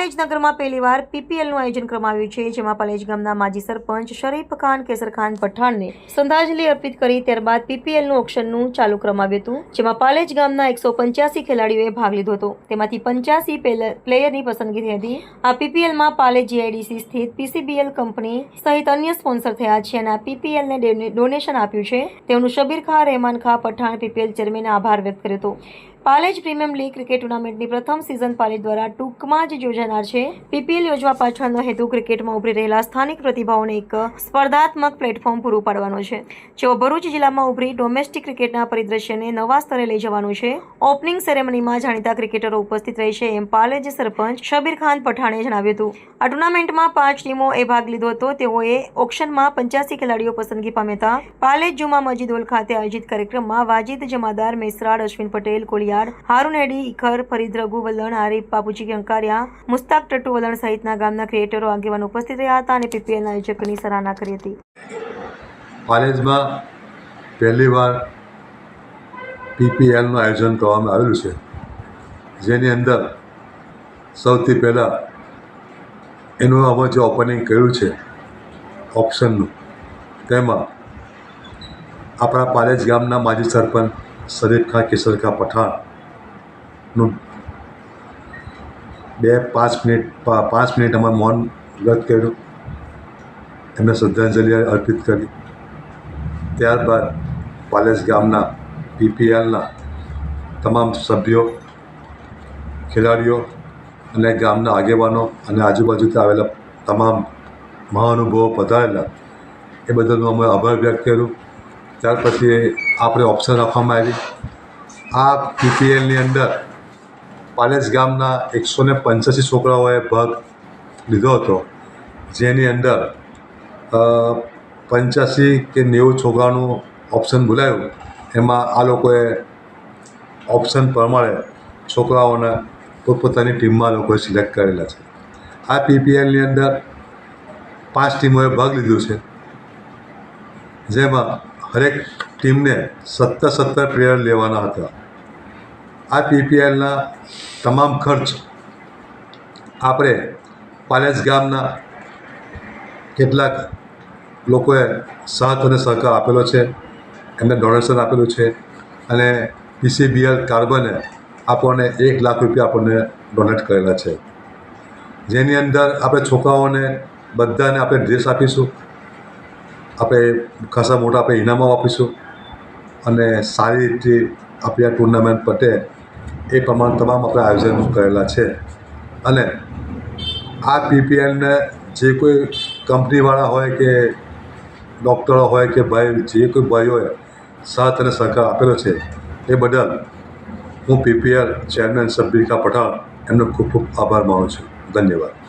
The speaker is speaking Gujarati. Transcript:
પાલેજ નગરમાં પહેલીવાર પીપીએલનું આયોજન કરવામાં આવ્યું છે, જેમાં પાલેજ ગામના માજી સરપંચ શરીફ ખાન, કેસર ખાન પઠાણને શ્રદ્ધાંજલિ અર્પિત કરી ત્યારબાદ પીપીએલનું ઓક્શનનું ચાલુ કરવામાં આવ્યું હતું, જેમાં પાલેજ ગામના એકસો પંચ્યાસી ખેલાડીઓએ ભાગ લીધો હતો. તેમાંથી પંચ્યાસી પ્લેયરની પસંદગી થઈ હતી. આ પીપીએલમાં પાલેજ જીઆઈડીસી સ્થિત પીસીબીએલ કંપની સહિત અન્ય સ્પોન્સર થયા છે અને આ પીપીએલને ડોનેશન આપ્યું છે. તેઓનું શબીર ખા, રહેમાન ખા, પઠાણ પીપીએલ ચેરમેને આભાર વ્યક્ત કર્યો હતો. પાલેજ પ્રીમિયમ લીગ ક્રિકેટ ટુર્નામેન્ટની પ્રથમ સિઝન પાલેજ દ્વારા ટૂંકમાં જ યોજાનાર છે. પીપીએલ યોજવા પાછળનો હેતુ ક્રિકેટમાં ઉભરી રહેલા સ્થાનિક પ્રતિભાઓને એક સ્પર્ધાત્મક પ્લેટફોર્મ પૂરું પાડવાનો છે. જેઓ ભરૂચ જિલ્લામાં ઉભરી ડોમેસ્ટિક ક્રિકેટના પરિદ્રશ્યને નવા સ્તરે લઈ જવાનું છે. ઓપનિંગ સેરેમનીમાં જાણીતા ક્રિકેટરો ઉપસ્થિત રહેશે એમ પાલેજ સરપંચ શબીર ખાન પઠાણે જણાવ્યું હતું. આ ટુર્નામેન્ટમાં પાંચ ટીમોએ ભાગ લીધો હતો. તેઓએ ઓક્શનમાં પંચ્યાસી ખેલાડીઓ પસંદગી પામ્યા હતા. પાલેજ જુમા મસ્જિદ હોલ ખાતે આયોજિત કાર્યક્રમમાં વાજિદ જમાદાર મેસરાડ અશ્વિન પટેલ કોલિયાડ હારૂન હારુનેડી ઇખર ફરીદ રઘુ આરીફ બાપુજી કંકારિયા મુસ્તાક, ટટ્ટુ વલણ સહિતના ગામના ક્રિએટરો આગેવાન ઉપસ્થિત રહ્યા હતા અને પીપીએલના આયોજકોની સરાહના કરી હતી. કોલેજમાં પહેલીવાર પીપીએલનું આયોજન કરવામાં આવેલું છે. જેની અંદર સૌથી પહેલાં એનું અમે જે ઓપનિંગ કર્યું છે ઓપ્શનનું તેમાં આપણા પાલેજ ગામના માજી સરપંચ શરીફ ખા કિશોર ખાં પઠાણનું બે પાંચ મિનિટ પાંચ મિનિટ અમારે મૌન વ્રત કર્યું. એમને શ્રદ્ધાંજલિ અર્પિત કરી. ત્યારબાદ પાલેસ ગામના પીપીએલના તમામ સભ્યો, ખેલાડીઓ અને ગામના આગેવાનો અને આજુબાજુથી આવેલા તમામ મહાનુભાવો પધારેલા, એ બદલનો અમે આભાર વ્યક્ત કર્યું ત્યાર પછી આપણે ઓપ્શન રાખવામાં આવી. આ પીપીએલની અંદર પાલેસ ગામના એકસો ને પંચ્યાસી છોકરાઓએ ભાગ લીધો હતો. જેની અંદર પંચ્યાસી કે નેવું છોકરાનું ઓપ્શન બોલાયું એમાં આ લોકોએ ઓપ્શન પ્રમાણે છોકરાઓને પોતપોતાની ટીમમાં લોકોએ સિલેક્ટ કરેલા છે. આ પીપીએલની અંદર પાંચ ટીમોએ ભાગ લીધો છે. જેમાં હરેક ટીમને સત્તર સત્તર પ્લેયર લેવાના હતા. આ પીપીએલના તમામ ખર્ચ આપણે પાલેસ ગામના કેટલાક લોકોએ સાથ અને સહકાર આપેલો છે. એમને ડોનેશન આપેલું છે અને પીસીબીએલ કાર્બને આપણને એક લાખ રૂપિયા આપણને ડોનેટ કરેલા છે. જેની અંદર આપણે છોકરાઓને બધાને આપણે ડ્રેસ આપીશું. આપણે ખાસા મોટા આપણે ઇનામો આપીશું અને સારી રીતે આપણી આ ટુર્નામેન્ટ પતે એ પ્રમાણે તમામ આપણે આયોજન કરેલા છે. અને આ પીપીએલને જે કોઈ કંપનીવાળા હોય કે ડૉક્ટરો હોય કે ભાઈ, જે કોઈ ભાઈઓએ સાથ અને સહકાર આપેલો છે, એ બદલ હું પીપીએલ ચેરમેન ખા પઠાણ એમનો ખૂબ ખૂબ આભાર માનું છું. ધન્યવાદ.